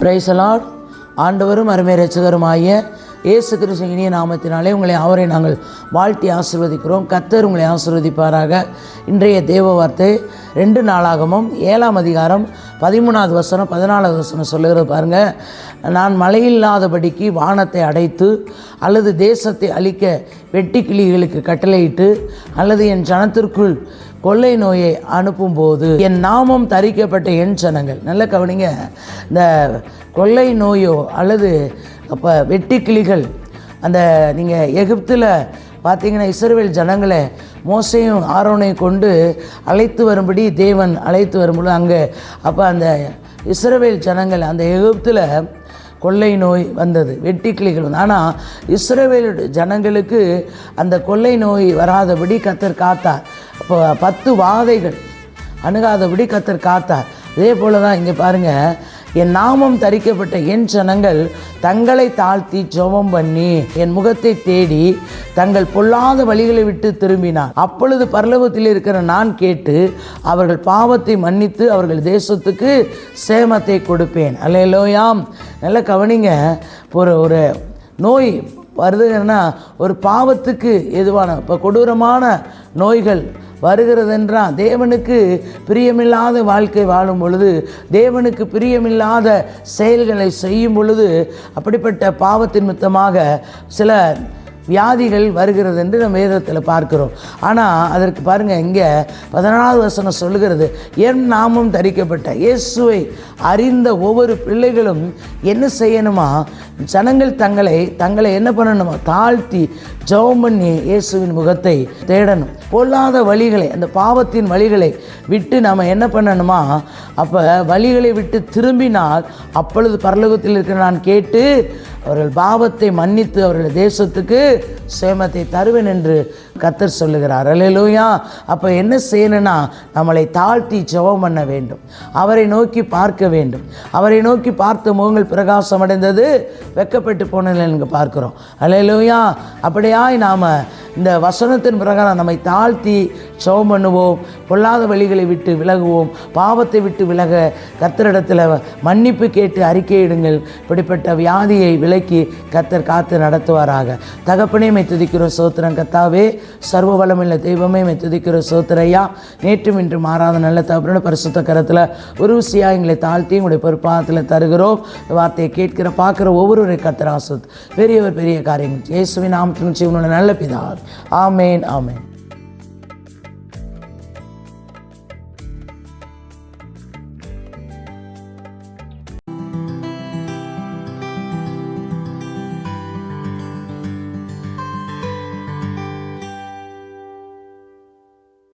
பிரைசலாட் ஆண்டவரும் அருமை ரட்சகருமாகிய இயேசு கிறிஸ்து இனிய நாமத்தினாலே உங்களை அவரை நாங்கள் வாழ்த்தி ஆசிர்வதிக்கிறோம். கத்தர் உங்களை ஆசிர்வதிப்பாராக. இன்றைய தேவ வார்த்தை ரெண்டு நாளாகமும் ஏழாம் அதிகாரம் பதிமூணாவது வசனம் பதினாலாவது வசனம் சொல்லுகிறது பாருங்கள் நான் மழையில்லாதபடிக்கு வானத்தை அடைத்து அல்லது தேசத்தை அழிக்க வெட்டி கிளிகளுக்கு கட்டளையிட்டு அல்லது என் ஜனத்திற்குள் கொள்ளை நோயை அனுப்பும்போது என் நாமம் தரிக்கப்பட்ட என் ஜனங்கள். நல்ல கவனிங்க. இந்த கொள்ளை நோயோ அல்லது அப்போ வெட்டுக்கிளிகள் அந்த நீங்கள் எகிப்தில் பார்த்தீங்கன்னா இஸ்ரேல் ஜனங்களை மோசையும் ஆரோனையும் கொண்டு அழைத்து வரும்படி தேவன் அழைத்து வரும்பொழுது அங்கே அப்போ அந்த இஸ்ரவேல் ஜனங்கள் அந்த எகிப்தில் கொள்ளை நோய் வந்தது வெட்டி வந்து ஆனால் இஸ்ரேவேல் ஜனங்களுக்கு அந்த கொள்ளை நோய் வராதபடி கத்தர் காத்தார். அப்போ பத்து வாதைகள் அணுகாதபடி கத்தர் காத்தார். இதே போல தான் இங்கே பாருங்கள் என் நாமம் தரிக்கப்பட்ட என் ஜனங்கள் தங்களை தாழ்த்தி ஜெபம் பண்ணி என் முகத்தை தேடி தங்கள் பொல்லாத வழிகளை விட்டு திரும்பினார். அப்பொழுது பரலோகத்தில் இருக்கிற நான் கேட்டு அவர்கள் பாவத்தை மன்னித்து அவர்கள் தேசத்துக்கு சேமத்தை கொடுப்பேன். அல்லையிலோயாம் நல்ல கவனிங்க. ஒரு ஒரு நோய் வருதுன்னா ஒரு பாவத்துக்கு எதுவான இப்போ கொடூரமான நோய்கள் வருகிறதென்றால் தேவனுக்கு பிரியமில்லாத வாழ்க்கை வாழும் பொழுது தேவனுக்கு பிரியமில்லாத செயல்களை செய்யும் பொழுது அப்படிப்பட்ட பாவத்தின் மித்தமாக சில வியாதிகள் வருகிறது என்று நம்ம வேதத்தில் பார்க்கிறோம். ஆனால் அதற்கு பாருங்கள் இங்கே பதினாலாவது வசனம் சொல்லுகிறது என் நாமும் தரிக்கப்பட்ட இயேசுவை அறிந்த ஒவ்வொரு பிள்ளைகளும் என்ன செய்யணுமா? ஜனங்கள் தங்களை தங்களை என்ன பண்ணணுமா? தாழ்த்தி ஜெபம் பண்ணி இயேசுவின் முகத்தை தேடணும். பொல்லாத வழிகளை அந்த பாவத்தின் வழிகளை விட்டு நம்ம என்ன பண்ணணுமா? அப்போ வழிகளை விட்டு திரும்பினால் அப்பொழுது பரலோகத்தில் இருக்கிற நான் கேட்டு அவர்கள் பாவத்தை மன்னித்து அவர்கள் தேசத்துக்கு சேமத்தை தருவேன் என்று கத்தர் சொல்லுகிறார். அலையிலூயா அப்போ என்ன செய்யணும்னா நம்மளை தாழ்த்தி ஜெபம் பண்ண வேண்டும். அவரை நோக்கி பார்க்க வேண்டும். அவரை நோக்கி பார்த்த முகங்கள் பிரகாசம் அடைந்தது வெக்கப்பட்டு போனதில் இங்கே பார்க்குறோம். அலையிலூயா அப்படியாய் நாம் இந்த வசனத்தின் பிரகாரம் நம்மை தாழ்த்தி சவம் பண்ணுவோம். பொல்லாத வழிகளை விட்டு விலகுவோம். பாவத்தை விட்டு விலக கத்தரிடத்தில் மன்னிப்பு கேட்டு அறிக்கையிடுங்கள் இப்படிப்பட்ட வியாதியை விலக்கி கத்தர் காத்து நடத்துவாராக. தகப்பனே மை துதிக்கிற சோத்திரம். கத்தாவே சர்வ வளமில்ல தெய்வமே மை துதிக்கிற சோத்திரையா நேற்றும் இன்று மாறாத நல்ல தகப்பனோட பரிசுத்த கரத்தில் ஒரு ருசியாக எங்களை தாழ்த்தி உங்களுடைய பொறுப்பாகத்தில் தருகிறோம். இந்த வார்த்தையை கேட்கிற பார்க்குற ஒவ்வொருவரை கத்தர் ஆசுத் பெரியவர் பெரிய காரியங்கள். இயேசுவின் நாமத்தின் சிவனோட நல்ல பிதா ஆமேன் ஆமேன்.